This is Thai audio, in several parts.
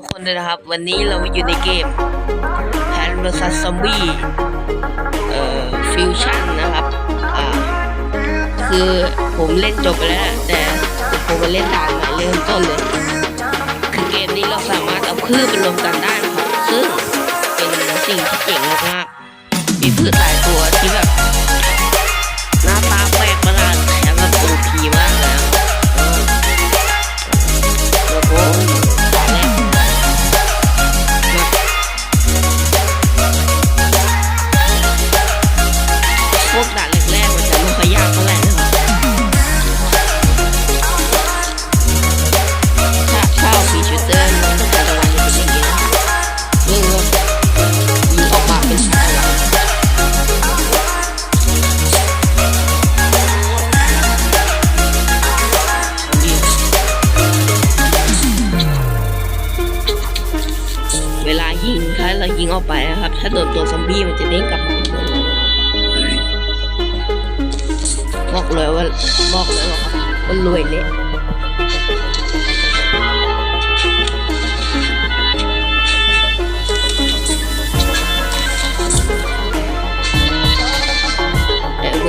ทุกคนเลยนะครับ วันนี้เราอยู่ในเกม p a n vs Zombie เอ่อฟิวชั่นนะครับ อ่า คือผมเล่นจบไปแล้ว แต่ผมมาเล่นด่านใหม่เริ่มต้นเลย คือเกมนี้เราสามารถเอาพืชไปรวมกันได้นะครับ ซึ่งเป็นสิ่งที่เจ๋งมากๆมีพืชหลายตัวที่แบบ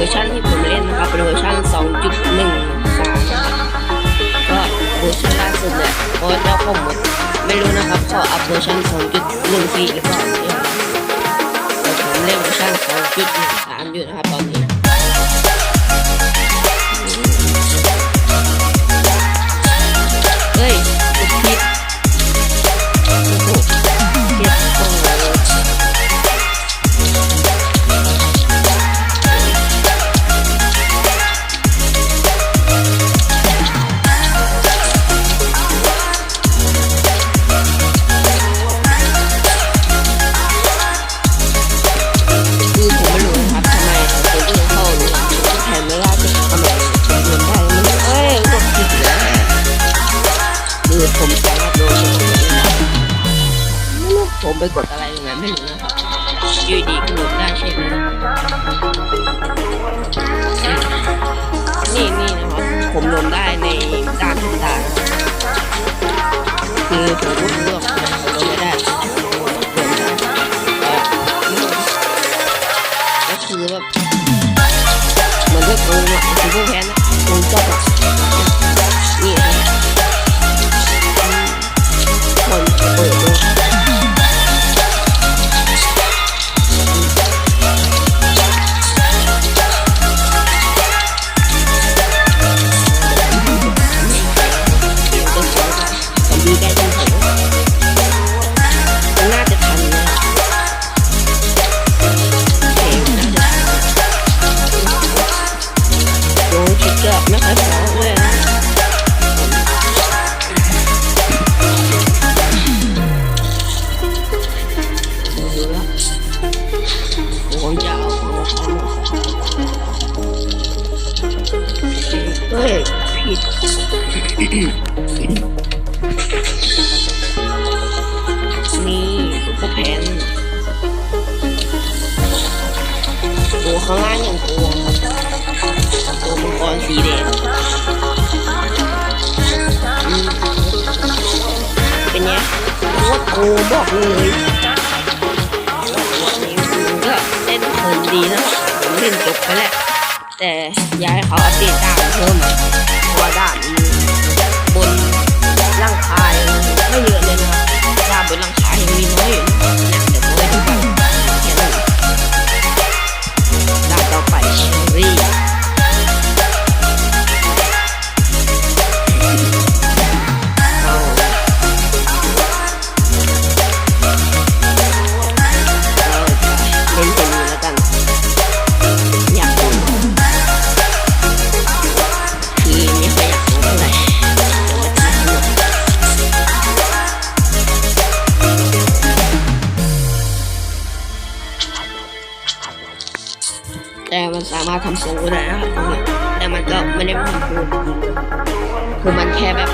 ร์ชันที่ผมเล่นนะครับเป็นเวอร์ชัน2.13นะครับก็เวอร์ชันล่าสุดเนี่ยเพราะเจ้าผมไม่รู้นะครับเขาอัพเวอร์ชัน2.14หรือเปล่าเนี่ยผมเล่นเวอร์ชัน2.13อยู่นะครับ เหมือนเลือกโกงอะคือพวก แต่อยากให้ แต่มันสามารถทำทรงก็ได้นะครับแต่มันก็ไม่ได้ทำโกงจริงๆคือมันแค่แบบ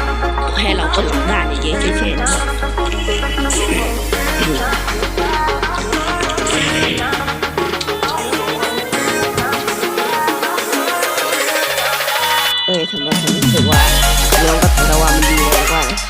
ให้เรากดด่านเฉยๆเฉยๆนะครับเอ้ยทำไมผมรู้สึกว่าน้องกับตะวันมันดีกว่า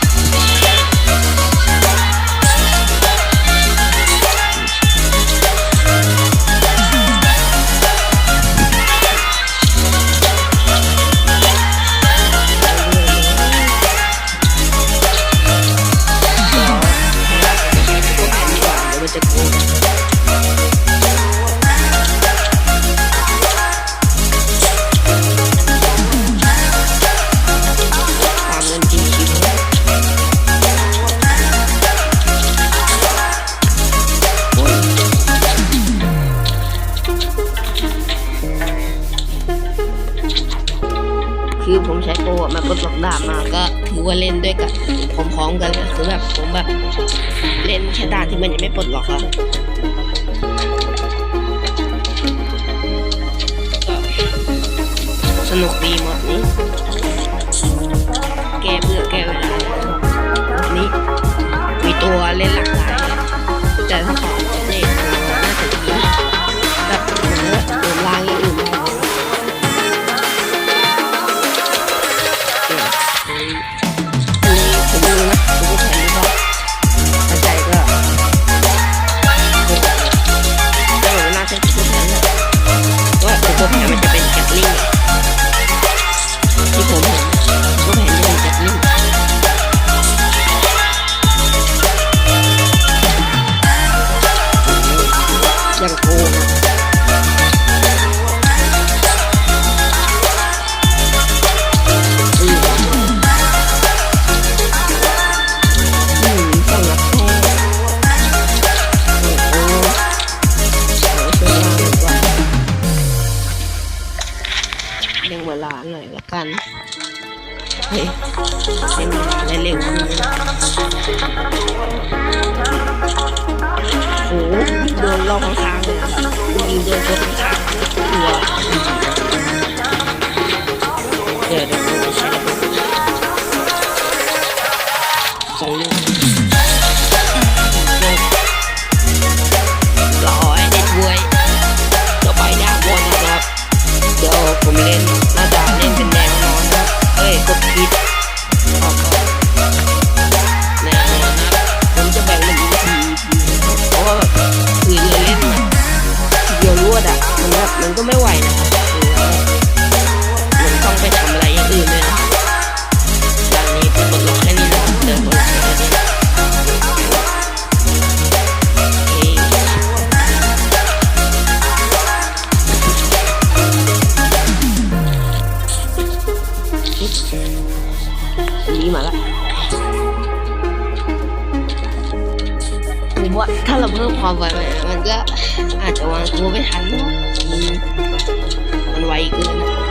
กันนะคือแบบผมแบบเล่นแค่ด่านที่มันยังไม่ปลดล็อกอะสนุกดีมอดนี้ แกเบื่อแกเวลานนี้ มีตัวเล่นหลากหลายแต่ถ้าขอ ถ้าเราเพิ่มความไวมันก็อาจจะวางตัวไม่ทันมันไวเกินนะ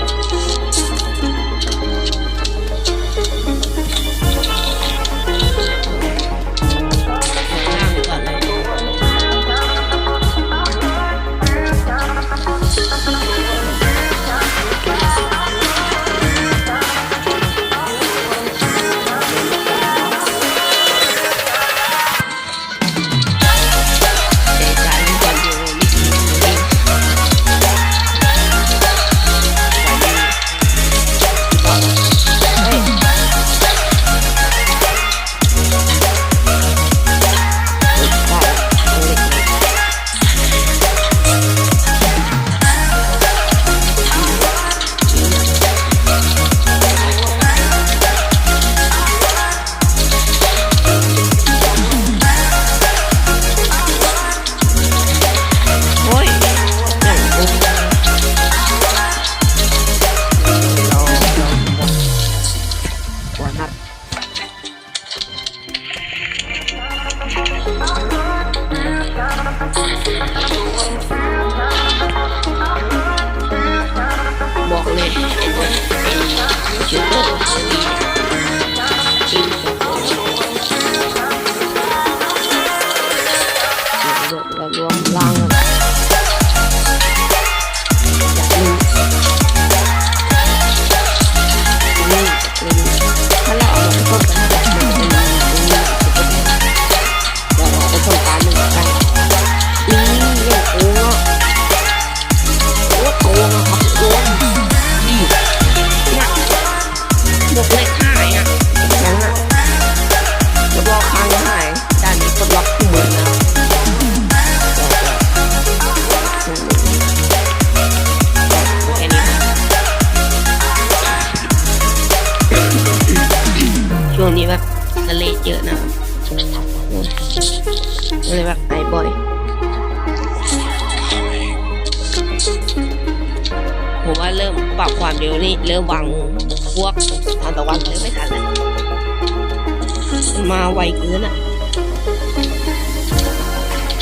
มาไวเกินอะ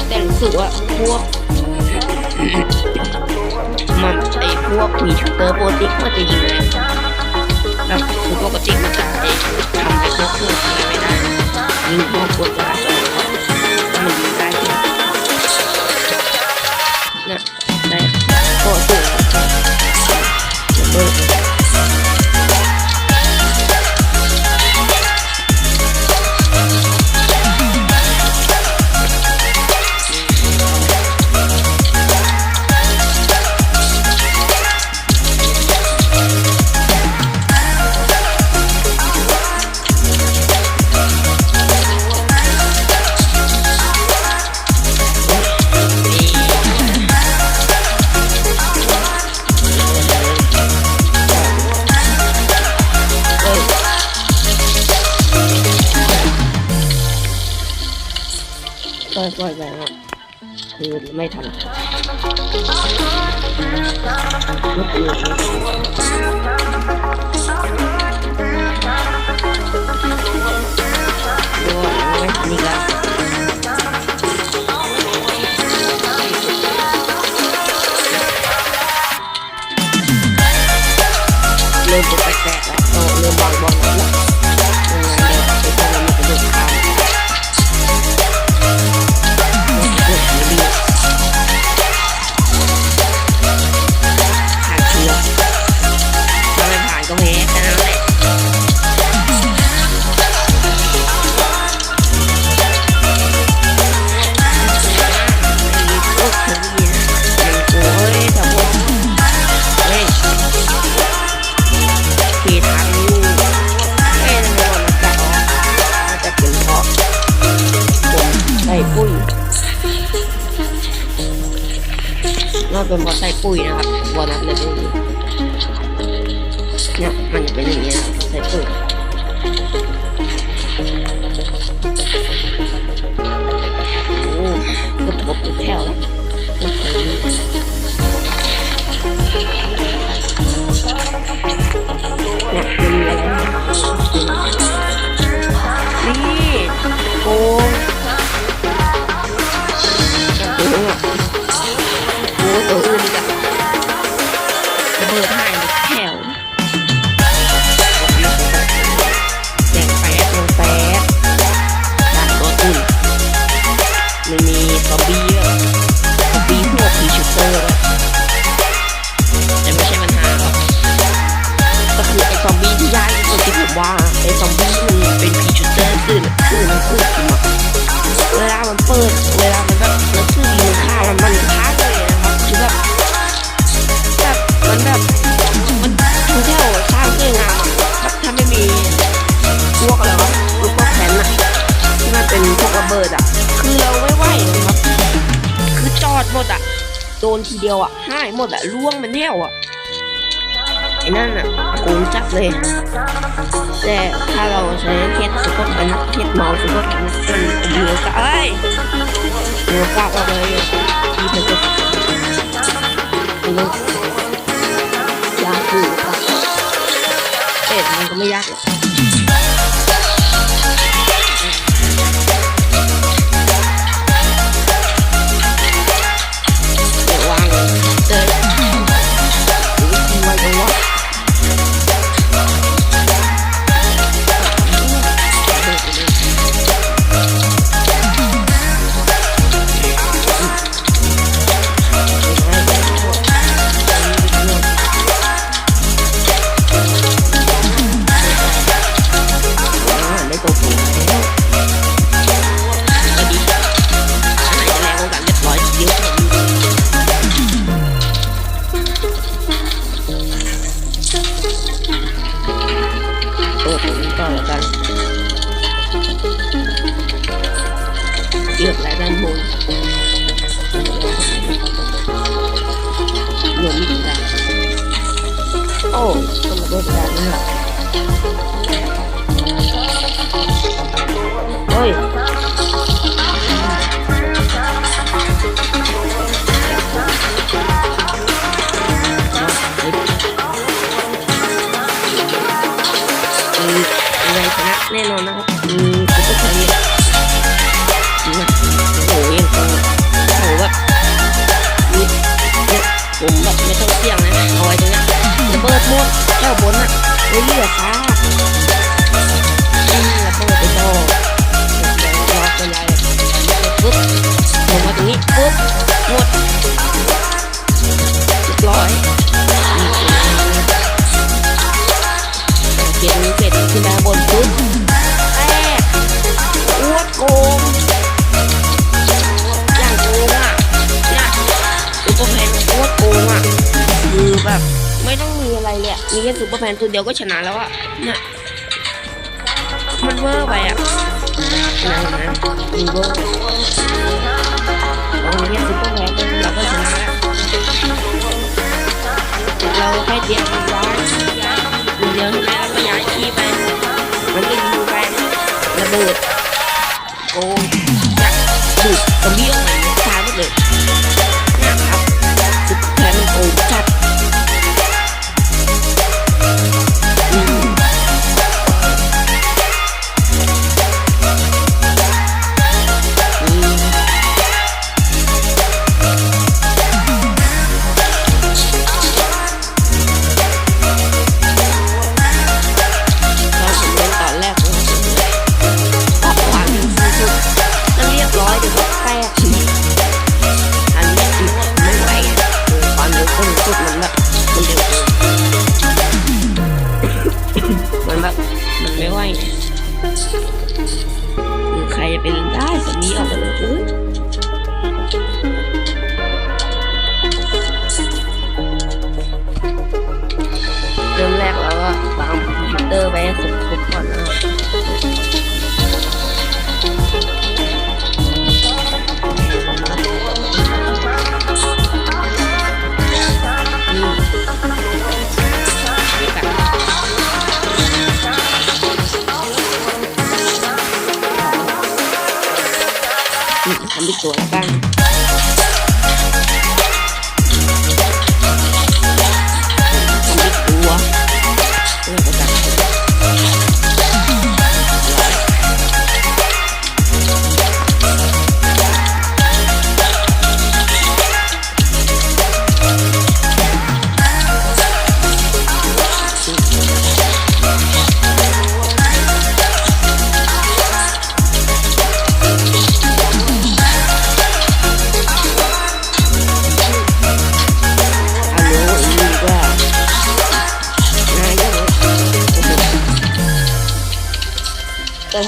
แต่รู้สึกว่าพวก มันไอพวกมีชูเตอร์โปรติกมันจะยิงแรงแบบคือปกติมันจะไอทำไบบนกเครื่องอะไรไม่ได้ยิงพวกโปรติกมันยิงได้นะได้โปรติ ก็ยังคือไม่ทันรถเร็ว นพอสใส่ปุ๋ยนะครับบอสนับเลย่างนี้เนี่ยมันจะเป็นอย่างนี้ครัใส่ปุ๋ยโอ้กดบกดแถวแล้วเนี่ยมันมีอะไร ดอะโดนทีเดียวอะหายหมดอะร่วงมันแน่วอะไอ้นั่นอะโกงจับเลย แต่ถ้าเราใช้เทสสุกกันนะเทสเมาสุกกันนะมันเยอะกะเอ้ยเยอะกะเลยทีเพื่อนยากอยู่ค่ะเอ็ดมันก็ไม่ยากหรอก เกลือกไหลด้านบนรวมกันโอ้ต้องมาด้วยกันนี่หเฮ้ย หมดแก้วบนอะไอ้เหี้ครั นตัวเดียวก็ชนะแล้วอะเนี่ยมันเวอร์ไปอะนะนะมีโบโอ้ยเนี่ยซุปเปอร์แมนเราก็ชนะวเราแค่เดียวร้อนเดียวใช่มแล้ก็ย้ายที่ไปมันก็ยิงไประเบิด Bị 吧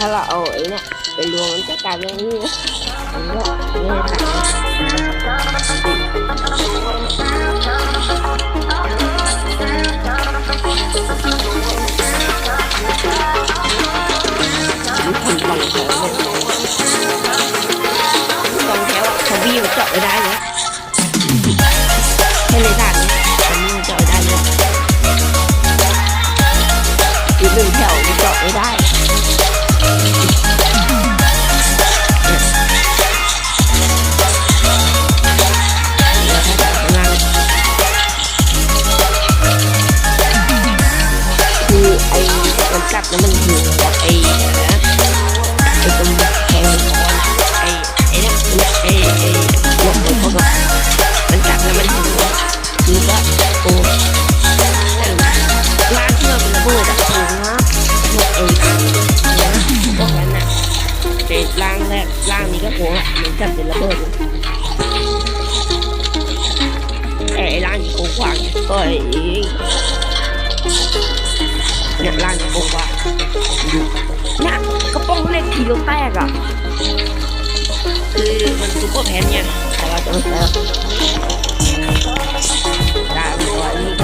ถ้าเราเอาไอ้เนี่ยไปรวมมันจะกลายเป็นนี่นะอันนี้นี่ค่ะมันทำกล่องแถวกล่องแถวทวีมันเจาะไม่ได้แล้วให้เลยด่านนี้ทวีมันเจาะไม่ได้เลยอีกหนึ่งแถวมันเจาะไม่ได้ วางต่อยเนี่ยร่างกระโปรงว่างเนี่ยกระโปรงเล็กทีเดียวแตกอะคือมันซุปเปอร์แพนเนี่ยแต่ว่าจะไม่ได้ได้ไม่ได้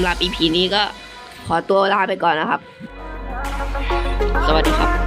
ำหรับ EP นี้ก็ขอตัวลาไปก่อนนะครับ สวัสดีครับ